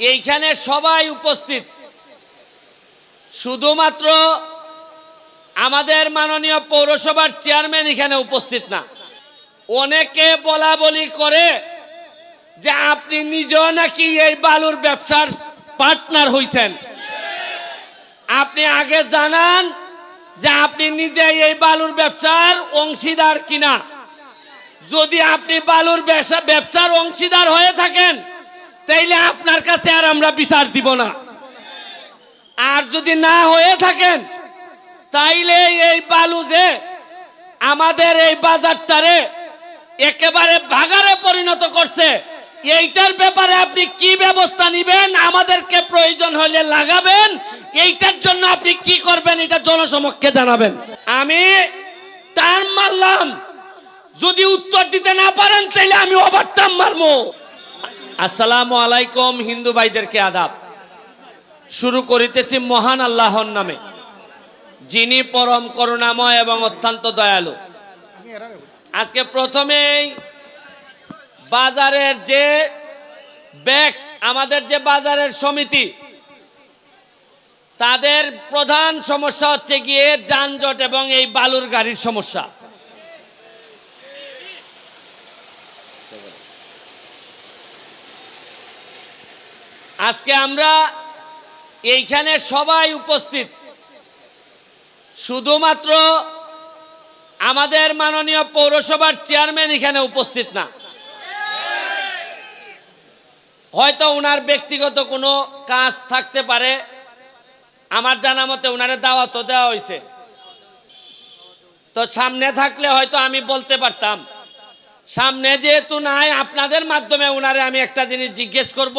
এইখানে সবাই উপস্থিত। শুধুমাত্র আমাদের মাননীয় পৌরসভার চেয়ারম্যান এখানে উপস্থিত না। অনেকে বলা বলি করে যে আপনি নিজেও নাকি এই বালুর ব্যবসার পার্টনার হইছেন। আপনি আগে জানান যে আপনি নিজে এই বালুর ব্যবসার অংশীদার কিনা। যদি আপনি বালুর ব্যবসা ব্যবসার অংশীদার হয়ে থাকেন তাইলে আপনার কাছে আর আমরা বিচার দিব না। আর যদি না হয়ে থাকেন, তাইলে এই বালু যে আমাদের এই বাজারটারে একেবারে ভাগারে পরিণত করছে, এইটার ব্যাপারে আপনি কি ব্যবস্থা নিবেন? আমাদেরকে প্রয়োজন হলে লাগাবেন, এইটার জন্য আপনি কি করবেন এটা জনসমক্ষে জানাবেন। আমি টার্ম মারলাম। যদি উত্তর দিতে না পারেন তাহলে আমি ওভারটার্ম মারবো। আসসালামু আলাইকুম, হিন্দু ভাইদেরকে আদাব। শুরু করিতেছি মহান আল্লাহর নামে। যিনি পরম করুণাময় এবং অত্যন্ত দয়ালু। আজকে প্রথমেই বাজারের যে ব্যাগস, আমাদের যে বাজারের সমিতি, তাদের প্রধান সমস্যা হচ্ছে গিয়ে যানজট এবং এই বালুর গাড়ির সমস্যা। আজকে আমরা এইখানে সবাই উপস্থিত। শুধুমাত্র আমাদের মাননীয় পৌরসভার চেয়ারম্যান এখানে উপস্থিত না। হয়তো ওনার ব্যক্তিগত কোনো কাজ থাকতে পারে। আমার জানা মতে ওনারে দাওয়াতও দেওয়া হয়েছে তো সামনে থাকলে হয়তো আমি বলতে পারতাম। সামনে যেহেতু নাই, আপনাদের মাধ্যমে ওনারে আমি একটা জিনিস জিজ্ঞেস করব।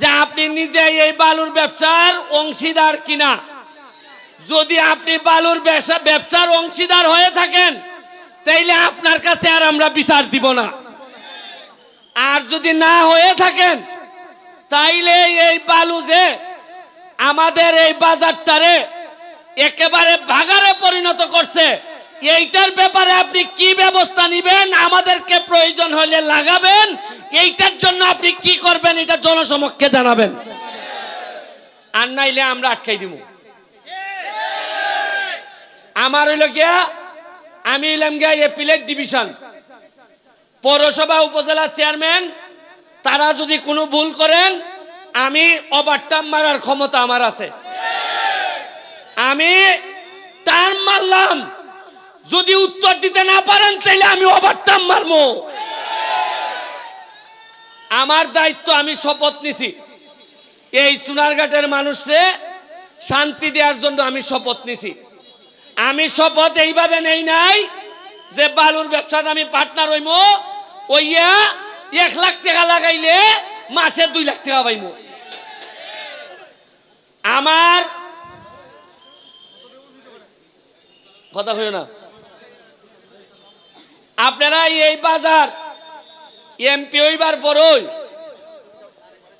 যে আপনি নিজে এই বালুর ব্যবসার অংশীদার কিনা। যদি আপনি বালুর ব্যবসা ব্যবসার অংশীদার হয়ে থাকেন, তাইলে আপনার কাছে আর আমরা বিচার দিব না। আর যদি না হয়ে থাকেন, তাইলে এই বালু যে আমাদের এই বাজারটারে একেবারে ভাগারে পরিণত করছে এইটার ব্যাপারে আপনি কি ব্যবস্থা নিবেন? আমাদেরকে প্রয়োজন হলে লাগাবেন। এইটার জন্য আপনি কি করবেন এটা জনসমক্ষে জানাবেন। আর নাইলে আমরা আটকাই দিব আমার হইল গিয়া, আমি হইলাম গিয়া এপিলেট ডিভিশন পৌরসভা উপজেলা চেয়ারম্যান তারা যদি কোনো ভুল করেন, আমি ওভারটার্ম মারার ক্ষমতা আমার আছে। আমি টার্ম মারলাম। যদি উত্তর দিতে না পারেন তাহলে আমি ওভারটার্ম মারবো আমার দায়িত্ব, আমি শপথ নিছি। এই সোনারঘাটের মানুষে শান্তি দেওয়ার জন্য আমি শপথ নিছি। আমি শপথ এইভাবে নেই নাই যে বালুর ব্যবসাতে আমি পার্টনার হইম। ওইয়া এক লাখ টাকা লাগাইলে মাসে দুই লাখ টাকা পাইম। আমার কথা হইও না। আপনারা এই বাজার এমপি হইবার পরই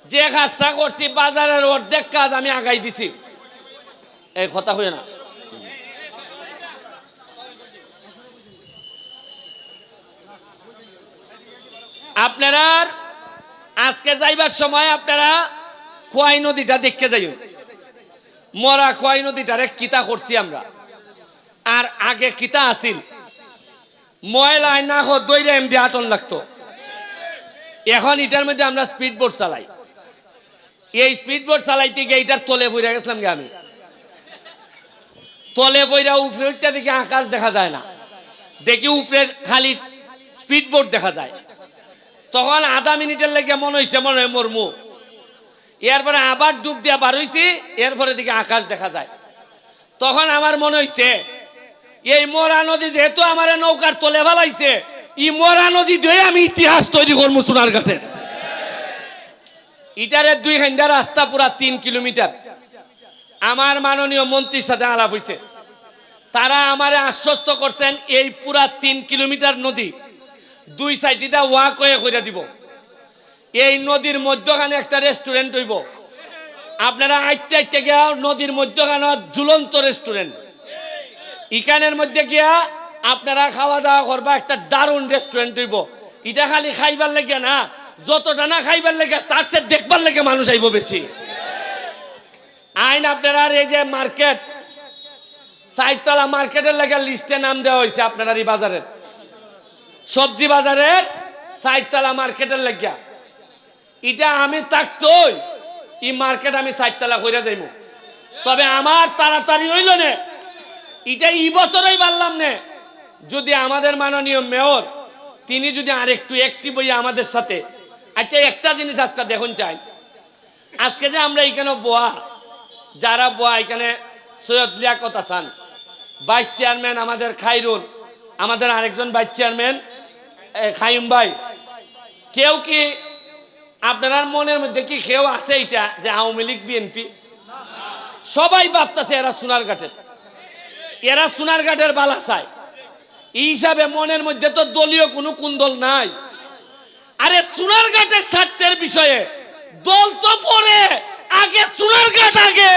যে কাজটা করছি, বাজারের অর্ধেক কাজ আমি আগাই দিছি। এই কথা হইও না। আপনারা আজকে যাইবার সময় আপনারা খোয়াই নদীটা দেখতে যাই মরা খোয়াই নদীটারে কিতা করছি আমরা। আর আগে কিতা আসিল ময়লায় না হোক দইরে এমডি আটন লাগতো। এখন এটার মধ্যে আমরা স্পিড বোট চালাই। এই স্পিড বোট চালাইতে গিয়ে এটার তলে বইরা গেছিলাম গে আমি। তলে বইরা উপরে উঠতে দেখি আকাশ দেখা যায় না। দেখি উপরে খালি স্পিড বোট দেখা যায়। তখন আধা মিনিটের লেগে মনে হয়েছে মনে হয় মরমু। এরপরে আবার ডুব দিয়া বার হয়েছি এরপরে দিকে আকাশ দেখা যায়। তখন আমার মনে হয়েছে এই মরা নদী যেহেতু আমার নৌকার তলে ফেলাইছে ই মরা নদী দিয়ে আমি ইতিহাস তৈরি করব সোনার ঘাটে ইটারে দুই ঘণ্টা রাস্তা পুরা তিন কিলোমিটার। আমার মাননীয় মন্ত্রীর সাথে আলাপ হয়েছে তারা আমারে আশ্বস্ত করছেন, এই পুরা তিন কিলোমিটার নদী দুই সাইডিটা ওয়াক হয়ে করে দিব। এই নদীর মধ্যখানে একটা রেস্টুরেন্ট হইব। আপনারা আইতে আইতে গিয়া নদীর মধ্যখানে ঝুলন্ত রেস্টুরেন্ট ইকানের মধ্যে গিয়া আপনারা খাওয়া দাওয়া করবা, একটা দারুণ রেস্টুরেন্ট হইব। এটা খালি খাইবার লেগে না, যতটা না খাইবার লেগে, তার চেয়ে দেখবার লেগে মানুষ আইব বেশি। আইন আপনারা এই যে মার্কেট সাইতলা মার্কেটের লেগে লিস্টে নাম দেওয়া হয়েছে আপনার এই বাজারের। সবজি বাজারের সাইতলা মার্কেটের লেগিয়া এটা আমি থাকতই, এই মার্কেট আমি সাইতলা কইরা যাইব তবে আমার তাড়াতাড়ি হইল না এটা এই বছরই পারলাম না। যদি আমাদের মাননীয় মেয়র, তিনি যদি আরেকটু একটি বই আমাদের সাথে। আচ্ছা একটা জিনিস আজকে দেখুন চাই। আজকে যে আমরা এখানে বোয়া, যারা বোয়া এখানে সৈয়দ লিয়া লিয়াকত হাসান ভাইস চেয়ারম্যান আমাদের খাইরুল, আমাদের আরেকজন ভাইস চেয়ারম্যান খাইম ভাই। কেউ কি আপনার মনের মধ্যে কি কেউ আছে এটা, যে আওয়ামী লীগ বিএনপি সবাই ভাবতেছে এরা সোনার ঘাটের এরা সোনার ঘাটের বালা চায়। এই হিসাবে মনের মধ্যে তো দলীয় কোনো কুন্দল নাই। আরে সোনার ঘাটের স্বার্থের বিষয়ে দল তো পরে, আগে সোনার ঘাট আগে।